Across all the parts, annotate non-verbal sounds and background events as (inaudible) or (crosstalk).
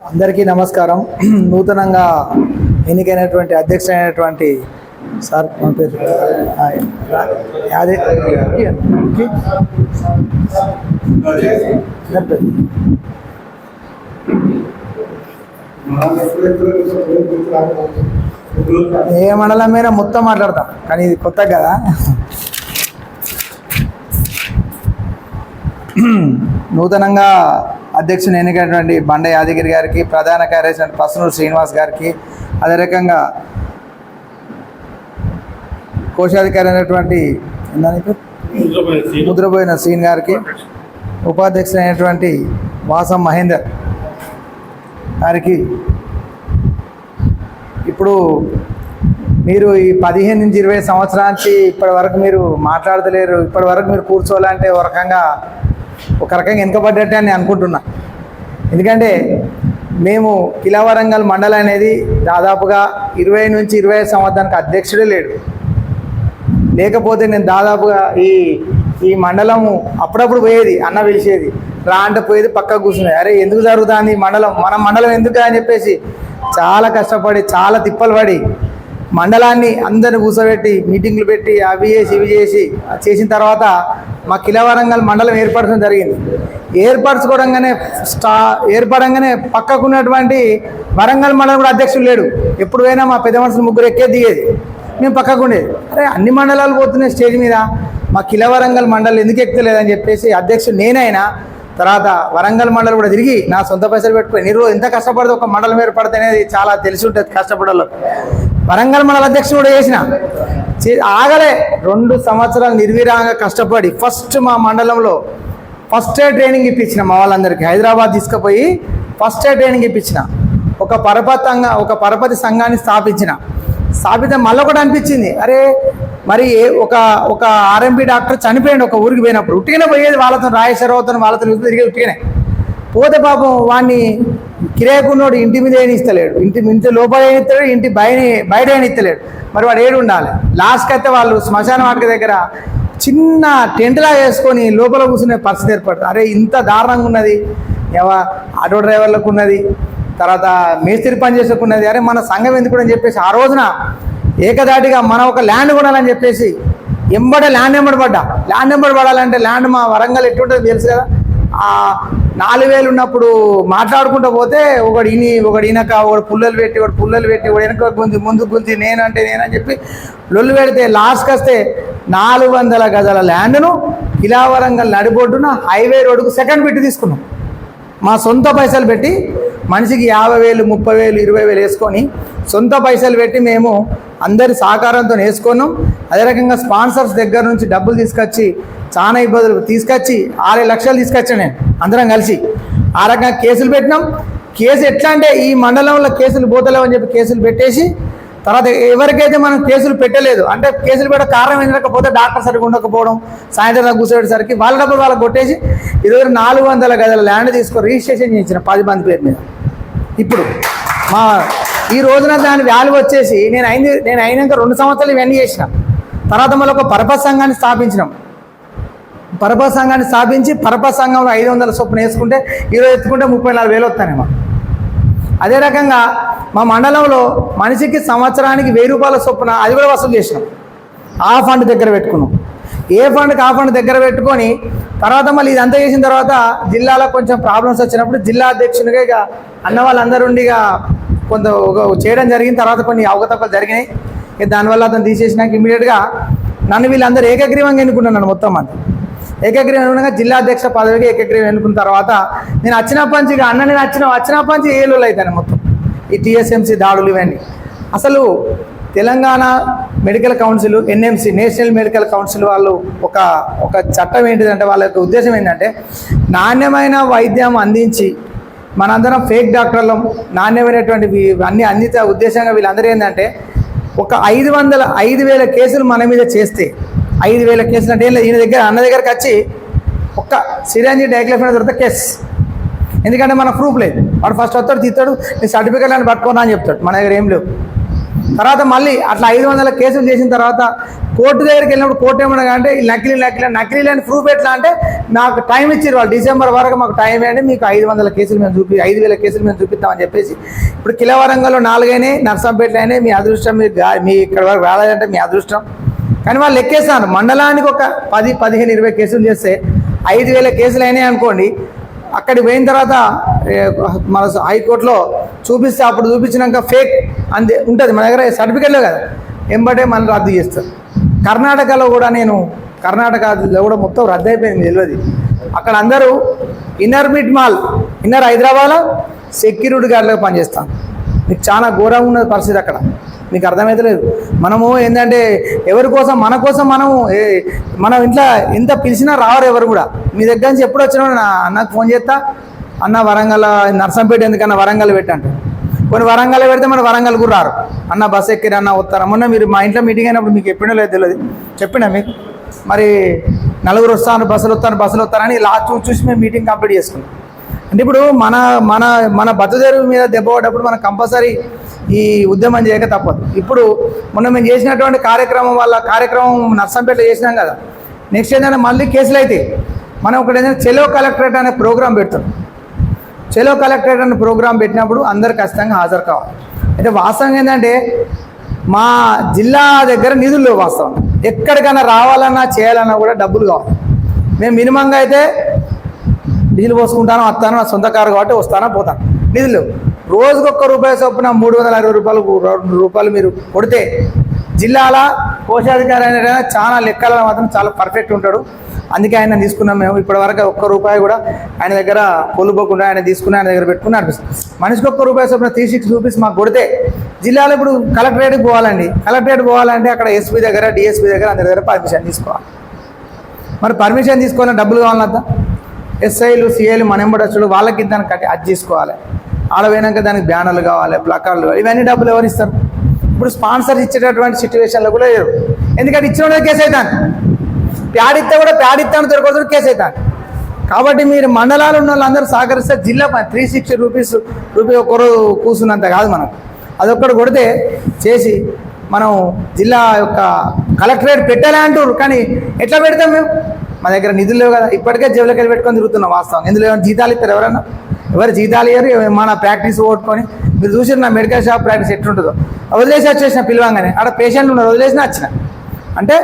అందరికీ నమస్కారం. (clears throat) నూతనంగా ఎన్నికైనటువంటి అధ్యక్షుడైనటువంటి సార్ మన పేరు యాదే సార్ పేరు. ఏ మండలం మీద మొత్తం మాట్లాడతాం కానీ ఇది కొత్త కదా. (clears throat) నూతనంగా అధ్యక్షుని ఎన్నికైనటువంటి బండ యాదగిరి గారికి ప్రధాన కార్యదర్శి పసునూరు శ్రీనివాస్ గారికి అదే రకంగా కోశాధికారి అయినటువంటి? ముద్రపోయిన సీన్ గారికి ఉపాధ్యక్షుడు అయినటువంటి వాసం మహేందర్ గారికి ఇప్పుడు మీరు ఈ పదిహేను నుంచి ఇరవై సంవత్సరాల నుంచి ఇప్పటి వరకు మీరు మాట్లాడతలేరు ఇప్పటి వరకు మీరు కూర్చోవాలంటే ఒక రకంగా ఒక రకంగా వెనుకబడ్డట్టే అని అనుకుంటున్నా. ఎందుకంటే మేము కిలావరంగల్ మండలం అనేది దాదాపుగా ఇరవై నుంచి ఇరవై ఐదు సంవత్సరానికి అధ్యక్షుడే లేడు. లేకపోతే నేను దాదాపుగా ఈ ఈ మండలము అప్పుడప్పుడు పోయేది అన్న పిలిచేది. రా అంటే పోయేది పక్క కూర్చునేది అరే ఎందుకు జరుగుతుంది ఈ మండలం? మన మండలం ఎందుకు అని చెప్పేసి చాలా కష్టపడి చాలా తిప్పలు పడి మండలాన్ని అందరిని కూర్చోబెట్టి మీటింగ్లు పెట్టి అవి చేసి ఇవి చేసి చేసిన తర్వాత మా కిలవరంగల్ మండలం ఏర్పడటం జరిగింది. ఏర్పరచుకోవడంగానే స్టా ఏర్పడంగానే పక్కకున్నటువంటి వరంగల్ మండలం కూడా అధ్యక్షుడు లేడు. ఎప్పుడు పోయినా మా పెద్ద మనుషులు ముగ్గురు ఎక్కే దిగేది. మేము పక్కకు ఉండేది అరే అన్ని మండలాలు పోతున్నాయి స్టేజ్ మీద. మా కిల వరంగల్ మండలం ఎందుకు ఎక్కుతలేదని చెప్పేసి అధ్యక్షుడు నేనైనా తర్వాత వరంగల్ మండలం కూడా తిరిగి నా సొంత పైసలు పెట్టుకుని ఎన్ని రోజులు ఎంత కష్టపడితే ఒక మండలం ఏర్పడితే అనేది చాలా తెలిసి ఉంటుంది కష్టపడాలో. వరంగల్ మండల అధ్యక్షుడు కూడా చేసిన. ఆగలే. రెండు సంవత్సరాలు నిర్విరాంగా కష్టపడి ఫస్ట్ మా మండలంలో ఫస్ట్ ఎయిడ్ ట్రైనింగ్ ఇప్పించిన మా వాళ్ళందరికీ. హైదరాబాద్ తీసుకుపోయి ఫస్ట్ ఎయిడ్ ట్రైనింగ్ ఇప్పించిన. ఒక పరపతంగా ఒక పరపతి సంఘాన్ని స్థాపించిన. స్థాపితే మళ్ళీ ఒకటి అనిపించింది. అరే మరి ఒక ఒక ఆర్ఎంపీ డాక్టర్ చనిపోయాడు ఒక ఊరికి పోయినప్పుడు. ఉట్టిగానే పోయేది వాళ్ళతో రాయేశ్వరరావుతో వాళ్ళతో తిరిగి ఉట్టిగానే. పోతే పాపం వాడిని కిరాయకున్నోడు ఇంటి మీద ఏనిస్తలేడు. ఇంటి ఇంటి లోపల ఏనిస్తాడు ఇంటి బయట బయట ఏనిస్తలేడు. మరి వాడు ఏడు ఉండాలి. లాస్ట్కి అయితే వాళ్ళు శ్మశాన వాటిక దగ్గర చిన్న టెంట్లా వేసుకొని లోపల కూర్చునే పరిస్థితి ఏర్పడుతుంది. అరే ఇంత దారుణంగా ఉన్నది. ఏవా ఆటో డ్రైవర్లకు ఉన్నది. తర్వాత మేస్త్రి పని చేసుకున్నది అరే మన సంఘం ఎందుకు అని చెప్పేసి ఆ రోజున ఏకదాటిగా మనం ఒక ల్యాండ్ కొనాలని చెప్పేసి ఎంబడ ల్యాండ్ ఎంబడి పడ్డా. ల్యాండ్ ఎంబడి పడాలంటే ల్యాండ్ మా వరంగల్ ఎట్టుంటుందో తెలుసు కదా. నాలుగు వేలు ఉన్నప్పుడు మాట్లాడుకుంటూ పోతే ఒకడు ఇని ఒకడు ఇనక ఒకడు పుల్లలు పెట్టి ఒకడు పుల్లలు పెట్టి ఒకడు వెనక గుంజి ముందు గుంజి నేనంటే నేనని చెప్పి లొల్లు పెడితే లాస్ట్కి వస్తే నాలుగు వందల గజాల ల్యాండ్ను కిలావరంగల్ నడిబొడ్డున హైవే రోడ్డుకు సెకండ్ పెట్టి తీసుకున్నాం. మా సొంత పైసలు పెట్టి మనిషికి యాభై వేలు ముప్పై వేలు ఇరవై వేలు వేసుకొని సొంత పైసలు పెట్టి మేము అందరి సహకారంతో వేసుకున్నాం. అదే రకంగా స్పాన్సర్స్ దగ్గర నుంచి డబ్బులు తీసుకొచ్చి చాలా ఇబ్బందులు. తీసుకొచ్చి ఆరు లక్షలు తీసుకొచ్చాను నేను. అందరం కలిసి. ఆ రకంగా కేసులు పెట్టినాం. కేసు ఎట్లా అంటే ఈ మండలంలో కేసులు పోతలేవని చెప్పి కేసులు పెట్టేసి తర్వాత ఎవరికైతే మనం కేసులు పెట్టలేదు అంటే కేసులు పెట్ట కారణం ఏంటకపోతే డాక్టర్ సరిగ్గా ఉండకపోవడం సాయంత్రం కూర్చోబెట్టేసరికి వాళ్ళ డబ్బులు వాళ్ళకి కొట్టేసి ఇరవై నాలుగు వందల గదుల ల్యాండ్ తీసుకొని రిజిస్ట్రేషన్ చేయించిన పది మంది పేరు మీద. ఇప్పుడు మా ఈ రోజున దాని వాల్యూ వచ్చేసి నేను అయింది నేను అయినాక రెండు సంవత్సరాలు ఇవన్నీ చేసిన. తర్వాత మళ్ళీ ఒక పర్పస్ సంఘాన్ని స్థాపించినాం. పరప సంఘాన్ని స్థాపించి పరప సంఘంలో ఐదు వందల చొప్పున వేసుకుంటే ఈరోజు ఎత్తుకుంటే ముప్పై నాలుగు వేలు వస్తానేమో. అదే రకంగా మా మండలంలో మనిషికి సంవత్సరానికి వెయ్యి రూపాయల చొప్పున అది కూడా వసూలు చేసినాం. ఆ ఫండ్ దగ్గర పెట్టుకున్నాం. ఏ ఫండ్కి ఆ ఫండ్ దగ్గర పెట్టుకొని తర్వాత మళ్ళీ ఇదంతా చేసిన తర్వాత జిల్లాలో కొంచెం ప్రాబ్లమ్స్ వచ్చినప్పుడు జిల్లా అధ్యక్షునిగా ఇక అన్న వాళ్ళందరూ ఉండి ఇక కొంత చేయడం జరిగిన తర్వాత కొన్ని అవకతవకలు జరిగినాయి. ఇక దానివల్ల అతను తీసేసినాక ఇమీడియట్గా నన్ను వీళ్ళందరూ ఏకగ్రీవంగా ఎన్నుకున్నాను మొత్తం అంతా. ఏకగ్రీవం ఎన్నుకున్నాక జిల్లా అధ్యక్ష పదవికి ఏకగ్రీవం ఎన్నుకున్న తర్వాత నేను వచ్చినప్పటి నుంచి ఇక అన్న నేను వచ్చిన వచ్చినప్పటి నుంచి ఏళ్ళు అవుతాను మొత్తం. ఈ టీఎస్ఎంసీ దాడులు ఇవన్నీ. అసలు Telangana medical council NMC national medical council వాళ్ళు ఒక ఒక చట్టం ఏంటిదంటే వాళ్ళ యొక్క ఉద్దేశం ఏంటంటే నాణ్యమైన వైద్యం అందించి మనందరం ఫేక్ డాక్టర్లం. నాణ్యమైనటువంటి అన్నీ అన్ని అందిత ఉద్దేశంగా వీళ్ళందరూ ఏంటంటే ఒక ఐదు వందల ఐదు వేల కేసులు మన మీద చేస్తే ఐదు వేల కేసులు అంటే ఏం లేదు ఈయన దగ్గర అన్న దగ్గరకు వచ్చి ఒక్క సిరంజి డయాగ్లఫిన్ దొరికితే కేసు. ఎందుకంటే మన ప్రూఫ్ లేదు. వాడు ఫస్ట్ వస్తాడు తీస్తాడు నీ సర్టిఫికేట్ అని పట్టుకోనా అని చెప్తాడు. మన దగ్గర ఏం లేవు. తర్వాత మళ్ళీ అట్లా ఐదు వందల కేసులు చేసిన తర్వాత కోర్టు దగ్గరికి వెళ్ళినప్పుడు కోర్టు ఏమన్నా అంటే నకిలీ నకిలీ నకిలీ లేని ప్రూఫ్ ఎట్లా అంటే నాకు టైం ఇచ్చారు వాళ్ళు. డిసెంబర్ వరకు మాకు టైం ఇవ్వండి మీకు ఐదు వందల కేసులు మేము చూపి ఐదు వేల కేసులు మేము చూపిస్తామని చెప్పేసి ఇప్పుడు కిలవరంగంలో నాలుగైనాయి నర్సంపేటలో అయినాయి మీ అదృష్టం మీ మీ ఇక్కడ వరకు రాలేదంటే మీ అదృష్టం. కానీ వాళ్ళు లెక్కేస్తాను మండలానికి ఒక పది పదిహేను ఇరవై కేసులు చేస్తే ఐదు వేల కేసులు అయినాయి అనుకోండి. అక్కడికి పోయిన తర్వాత మన హైకోర్టులో చూపిస్తే అప్పుడు చూపించినాక ఫేక్ అంతే ఉంటుంది. మన దగ్గర సర్టిఫికెట్లు కదా. ఎంబటే మనం రద్దు చేస్తారు. కర్ణాటకలో కూడా నేను కర్ణాటకలో కూడా మొత్తం రద్దు అయిపోయింది తెలియదు. అక్కడ అందరూ ఇన్నర్ మిట్ మాల్ ఇన్నర్ హైదరాబాద్లో సెక్యూరిటీ గార్డులుగా పనిచేస్తాను మీకు చాలా ఘోరంగా ఉన్న పరిస్థితి అక్కడ. మీకు అర్థమవుతలేదు మనము ఏంటంటే ఎవరి కోసం మన కోసం మనము ఏ- మనం ఇంట్లో ఎంత పిలిచినా రావరు ఎవరు కూడా. మీ దగ్గర నుంచి ఎప్పుడు వచ్చినా నా అన్నకు ఫోన్ చేస్తా. అన్న వరంగల్ నర్సంపేట ఎందుకన్నా వరంగల్ పెట్టంట కొన్ని వరంగల్ పెడితే మన వరంగల్ కూడా రారు. అన్న బస్ ఎక్కిరి అన్న వస్తారా? మొన్న మీరు మా ఇంట్లో మీటింగ్ అయినప్పుడు మీకు ఎప్పుడో లేదు తెలియదు చెప్పినా మీకు? మరి నలుగురు వస్తాను బస్సులు వస్తాను బస్సులు వస్తారని లాస్ట్ చూసి మేము మీటింగ్ కంప్లీట్ చేసుకున్నాం. అంటే ఇప్పుడు మన మన మన బతుదేరు మీద దెబ్బ పడ్డప్పుడు మనం కంపల్సరీ ఈ ఉద్యమం చేయక తప్పదు. ఇప్పుడు మొన్న మేము చేసినటువంటి కార్యక్రమం వల్ల కార్యక్రమం నర్సంపేట చేసినాం కదా. నెక్స్ట్ ఏంటంటే మళ్ళీ కేసులు అయితే మనం ఒకటి ఏంటంటే చెలో కలెక్టరేట్ అనే ప్రోగ్రాం పెడతాం. చెలో కలెక్టరేట్ అనే ప్రోగ్రాం పెట్టినప్పుడు అందరు ఖచ్చితంగా హాజరు కావాలి. అంటే వాస్తవం ఏంటంటే మా జిల్లా దగ్గర నిధులు లేవు వాస్తవం. ఎక్కడికైనా రావాలన్నా చేయాలన్నా కూడా డబ్బులు కావాలి. మేము మినిమంగా అయితే డీజిల్ పోసుకుంటాను వస్తాను సొంత కారు కాబట్టి వస్తాను పోతాను. నిధులు లేవు. రోజుకొక్క రూపాయి చొప్పున మూడు వందల అరవై రూపాయలు రెండు రూపాయలు మీరు కొడితే జిల్లాల కోశాధికారి అనేది చాలా లెక్కలలో మాత్రం చాలా పర్ఫెక్ట్ ఉంటాడు. అందుకే ఆయన తీసుకున్నాం మేము. ఇప్పటి వరకు ఒక్క రూపాయి కూడా ఆయన దగ్గర కొలుపోకుండా ఆయన తీసుకుని ఆయన దగ్గర పెట్టుకుని అనిపిస్తుంది. మనిషికి ఒక్క రూపాయి చొప్పున త్రీ సిక్స్ రూపీస్ మాకు కొడితే జిల్లాలో ఇప్పుడు కలెక్టరేట్కి పోవాలండి. కలెక్టరేట్ పోవాలంటే అక్కడ ఎస్పీ దగ్గర డిఎస్పీ దగ్గర అందరి దగ్గర పర్మిషన్ తీసుకోవాలి. మరి పర్మిషన్ తీసుకోవాలంటే డబ్బులు కావాలంతా ఎస్ఐలు సిఐలు మనెంబడచ్చులు వాళ్ళకి దానికి కట్టి అది తీసుకోవాలి. ఆడ పోయినాక దానికి బ్యానర్లు కావాలి ప్లకార్లు కావాలి ఇవన్నీ డబ్బులు ఎవరు ఇస్తారు? ఇప్పుడు స్పాన్సర్ ఇచ్చేటటువంటి సిచ్యువేషన్లో కూడా లేరు. ఎందుకంటే ఇచ్చిన వాళ్ళకి కేసు అవుతాను. ప్యాడ్ ఇస్తే కూడా ప్యాడ్ ఇస్తాను దొరకదు కేసు అవుతాను. కాబట్టి మీరు మండలాలు ఉన్న వాళ్ళందరూ సహకరిస్తే జిల్లా త్రీ సిక్స్టీ రూపీస్ రూపీ ఒకరు కూర్చున్నంత కాదు మనకు. అదొక్కడు కొడితే చేసి మనం జిల్లా యొక్క కలెక్టరేట్ పెట్టాలి అంటారు కానీ ఎట్లా పెడతాం మేము? మా దగ్గర నిధులు లేవు కదా. ఇప్పటికే జేబులకి వెళ్ళి పెట్టుకొని తిరుగుతున్నాం వాస్తవం. ఎందులో ఏమైనా జీతాలు ఇస్తారు ఎవరన్నా? ఎవరు జీతాలు ఇయ్యరు మన ప్రాక్టీస్ ఓట్టుకొని మీరు చూసి నా మెడికల్ షాప్ ప్రాక్టీస్ ఎట్లుంటుందో. వదిలేసి వచ్చేసిన పిలవంగానే. అక్కడ పేషెంట్ ఉన్నారు వదిలేసిన వచ్చిన. అంటే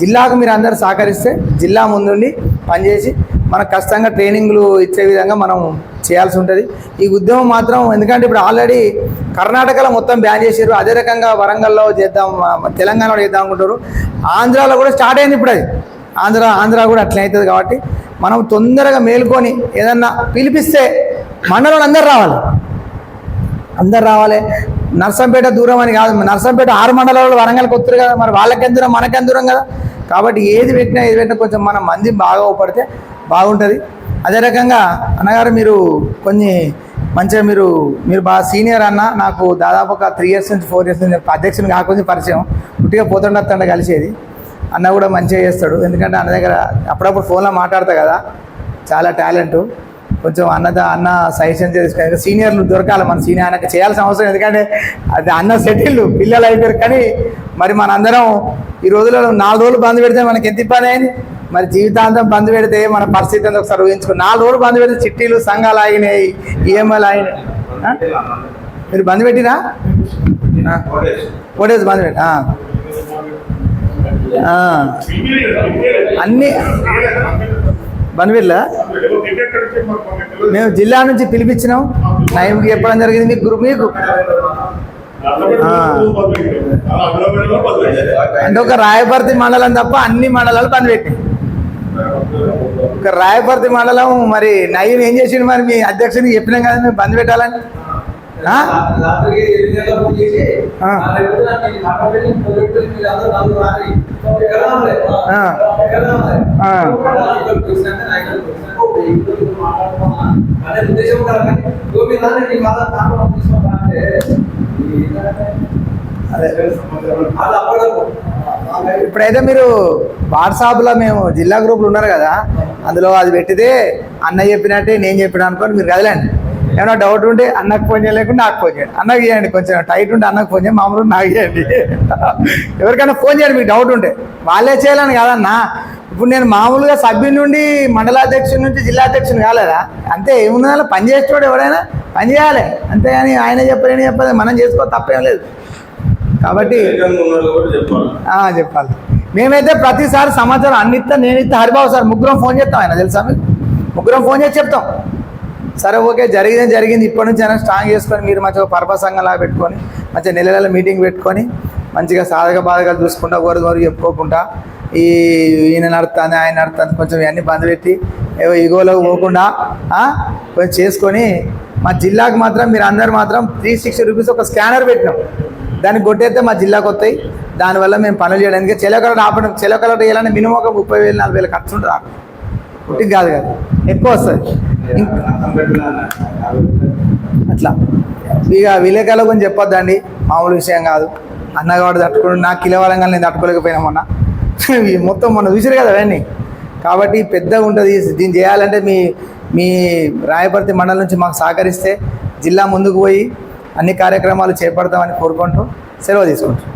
జిల్లాకు మీరు అందరు సహకరిస్తే జిల్లా ముందుండి పనిచేసి మనకు కష్టంగా ట్రైనింగ్లు ఇచ్చే విధంగా మనం చేయాల్సి ఉంటుంది. ఈ ఉద్యమం మాత్రం ఎందుకంటే ఇప్పుడు ఆల్రెడీ కర్ణాటకలో మొత్తం బ్యాన్ చేశారు అదే రకంగా వరంగల్లో చేద్దాం తెలంగాణలో చేద్దాం అనుకుంటారు ఆంధ్రాలో కూడా స్టార్ట్ అయింది ఇప్పుడు అది. ఆంధ్ర ఆంధ్ర కూడా అట్లే అవుతుంది కాబట్టి మనం తొందరగా మేల్కొని ఏదన్నా పిలిపిస్తే మండలంలో అందరు రావాలి. అందరు రావాలి. నర్సంపేట దూరం అని కాదు. నర్సంపేట ఆరు మండలాలు వరంగల్కి వస్తారు కదా. మరి వాళ్ళకెంత దూరం? మనకెంత దూరం కదా? కాబట్టి ఏది పెట్టినా ఏది పెట్టినా కొంచెం మన మంది బాగా ఉపడితే బాగుంటుంది. అదే రకంగా అన్నగారు మీరు కొన్ని మంచిగా మీరు మీరు బాగా సీనియర్ అన్న నాకు దాదాపు ఒక త్రీ ఇయర్స్ నుంచి ఫోర్ ఇయర్స్ నుంచి అధ్యక్షుని కాకుండా పరిచయం. పుట్టిగా పోతుండ కలిసేది. అన్న కూడా మంచిగా చేస్తాడు. ఎందుకంటే అన్న దగ్గర అప్పుడప్పుడు ఫోన్లో మాట్లాడతా కదా. చాలా టాలెంట్. కొంచెం అన్నద అన్న సజెషన్ చేసుకుని సీనియర్లు దొరకాలి మన సీనియర్ ఆయనకు చేయాల్సిన అవసరం ఎందుకంటే అది అన్న సెటిల్ పిల్లలు అయిపోయారు. కానీ మరి మనందరం ఈ రోజుల్లో నాలుగు రోజులు బంద్ పెడితే మనకి ఎంత ఇబ్బంది అయింది? మరి జీవితాంతం బంద్ పెడితే మన పరిస్థితి అంతా ఒకసారి ఊహించుకో నాలుగు రోజులు బంద్ పెడితే చిట్టీలు సంఘాలు ఆగినాయి ఈఎంఐలు ఆగినాయి. మీరు బంద్ పెట్టినా ఫోటేజ్ బంద్ పెట్టి అన్నీ అన్ని బంద్ పెట్టలా? మేము జిల్లా నుంచి పిలిపించినాం. నయంకి చెప్పడం జరిగింది. మీకు గ్రూప్ మీకు అంటే ఒక రాయపర్తి మండలం తప్ప అన్ని మండలాలు బంద్ పెట్టినాయి ఒక రాయపర్తి మండలం మరి నయం ఏం చేసిండు మరి మీ అధ్యక్షుడికి చెప్పినాం కదా మేము బంద్ పెట్టాలని. ఆ? అనే ఉద్దేశం ఉండాలి కానీ, ఇగో నీ కాదా కాకుండా తీసుకుంటా అంటే, ఇప్పుడైతే మీరు వాట్సాప్లో మేము జిల్లా గ్రూపులు ఉన్నారు కదా అందులో అది పెట్టితే అన్న చెప్పినట్టే నేను చెప్పిన అనుకోని మీరు కదలండి. ఏమైనా డౌట్ ఉంటే అన్నకు ఫోన్ చేయలేకుండా నాకు ఫోన్ చేయండి. అన్నకు చేయండి కొంచెం టైట్ ఉంటే అన్నకు ఫోన్ చేయండి మామూలు నాకు చేయండి. ఎవరికైనా ఫోన్ చేయండి మీకు డౌట్ ఉంటే. వాళ్ళే చేయాలని కాదన్నా. ఇప్పుడు నేను మామూలుగా సభ్యుల నుండి మండలాధ్యక్షుడి నుంచి జిల్లా అధ్యక్షుని కాలేదా? అంతే ఏమున్నా పని చేసేవాడు ఎవరైనా పని చేయాలి. అంతేగాని ఆయన చెప్పలేని చెప్పలేదు చెప్పదు మనం చేసుకో తప్పేం లేదు. కాబట్టి చెప్పాలి. మేమైతే ప్రతిసారి సమాచారం అన్నిస్తా నేను ఇస్తా హరిబాబు సార్ ముగ్గురం ఫోన్ చేస్తాం ఆయన తెలుసా మీకు? ముగ్గురం ఫోన్ చేసి చెప్తాం. సరే ఓకే జరిగింది జరిగింది. ఇప్పటి నుంచి అయినా స్ట్రాంగ్ చేసుకొని మీరు మంచిగా పర్పస్ సంఘంలా పెట్టుకొని మంచిగా నెల నెల మీటింగ్ పెట్టుకొని మంచిగా సాధక బాధకాలు చూసుకుంటా ఒకరి గోరు చెప్పుకోకుండా ఈ ఈయన నడుతుంది ఆయన నడుతుంది కొంచెం ఇవన్నీ బంద్ పెట్టి ఏవో ఇగోలోకి పోకుండా కొంచెం చేసుకొని మా జిల్లాకు మాత్రం మీరు అందరు మాత్రం త్రీ సిక్స్టీ రూపీస్ ఒక స్కానర్ పెట్టినాం. దాన్ని కొట్టేస్తే మా జిల్లాకు వస్తాయి. దానివల్ల మేము పనులు చేయడానికి చెలకలర్ ఆపడం చెలకలర్ వేయాలని మినిమం ఒక ముప్పై వేలు నలభై వేలు ఖర్చు ఉంటుంది ఆకు. పుట్టికి కాదు కదా. ఎక్కువ వస్తుంది అట్లా. ఇక విలేకరుల గురించి చెప్పొద్దండి. మామూలు విషయం కాదు. అన్నగాడు తట్టుకుని నాకు కిలవరంగా నేను తట్టుకోలేకపోయినా మొన్న. మొత్తం మొన్న చూసారు కదా అవన్నీ. కాబట్టి పెద్దగా ఉంటుంది. దీన్ని చేయాలంటే మీ మీ రాయపర్తి మండలం నుంచి మాకు సహకరిస్తే జిల్లా ముందుకు పోయి అన్ని కార్యక్రమాలు చేపడతామని కోరుకుంటూ సెలవు తీసుకుంటాం